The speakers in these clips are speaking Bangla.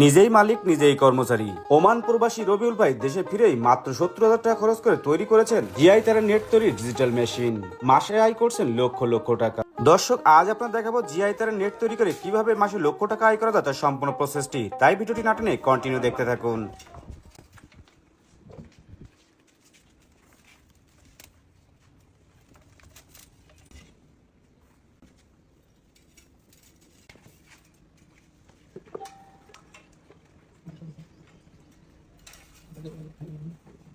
নিজেই মালিক, নিজেই কর্মচারী। ওমান প্রবাসী রবিউল ভাই দেশে ফিরেই মাত্র সত্তর হাজার টাকা খরচ করে তৈরি করেছেন জিআই তারা নেট তৈরি ডিজিটাল মেশিন। মাসে আয় করছেন লক্ষ লক্ষ টাকা। দর্শক, আজ আপনার দেখাবো জিআই তারা নেট তৈরি করে কীভাবে মাসে লক্ষ টাকা আয় করা যায় তার সম্পূর্ণ প্রসেসটি। তাই ভিডিওটি নাটনে কন্টিনিউ দেখতে থাকুন। doon.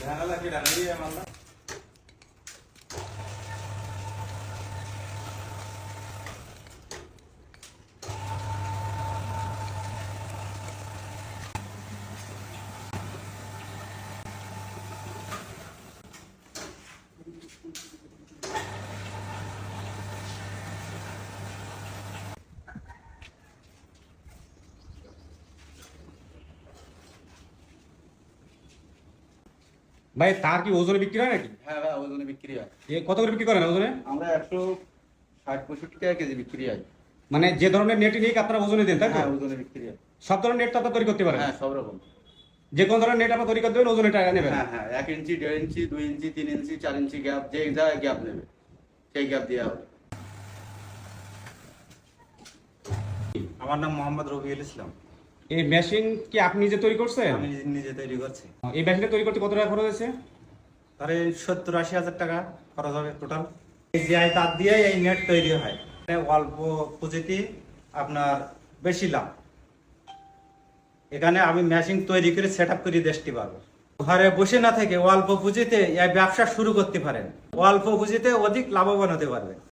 ध्यानाला की डांगरी आहे मला ভাই তার কি ওজনে বিক্রি হয় নাকি? হ্যাঁ ভাই ওজনে বিক্রি হয়। এ কত করে বিক্রি করেন ওজনে? আমরা একশো ষাট পঁয়ষট্টি টাকা কেজি বিক্রি হয়। মানে যে ধরনের নেট নিয়ে আপনারা ওজনে দেন তাই হ্যাঁ ওজনে বিক্রি হয়। সব ধরনের নেট তো আপনারা তৈরি করতে পারেন? হ্যাঁ সব রকম। যে কোনো ধরনের নেট আপনারা তৈরি করতে দেবেন ওজনে টাকা নেবেন? হ্যাঁ হ্যাঁ এক ইঞ্চি দেড় ইঞ্চি দুই ইঞ্চি তিন ইঞ্চি চার ইঞ্চি গ্যাপ যে যা গ্যাপ নেবে সেই গ্যাপ দেওয়া হবে। আমার নাম মোহাম্মদ রবিউল ইসলাম। এই মেশিন কি আপনি নিজে তৈরি করছেন? আমি নিজে- তৈরি করছি। এই মেশিনটা তৈরি করতে কত টাকা খরচ হয়েছে? সত্তর আশি হাজার টাকা খরচ হবে টোটাল এই জিআই তার দিয়ে এই নেট তৈরি হয়। মানে অল্প পুঁজিতে আপনার বেশি লাভ। এখানে আমি মেশিন তৈরি করে সেট আপ করে দেশটি পারব ঘরে বসে না থেকে অল্প পুঁজিতে এই ব্যবসা শুরু করতে পারেন। অল্প পুঁজিতে অধিক লাভবান হতে পারবেন।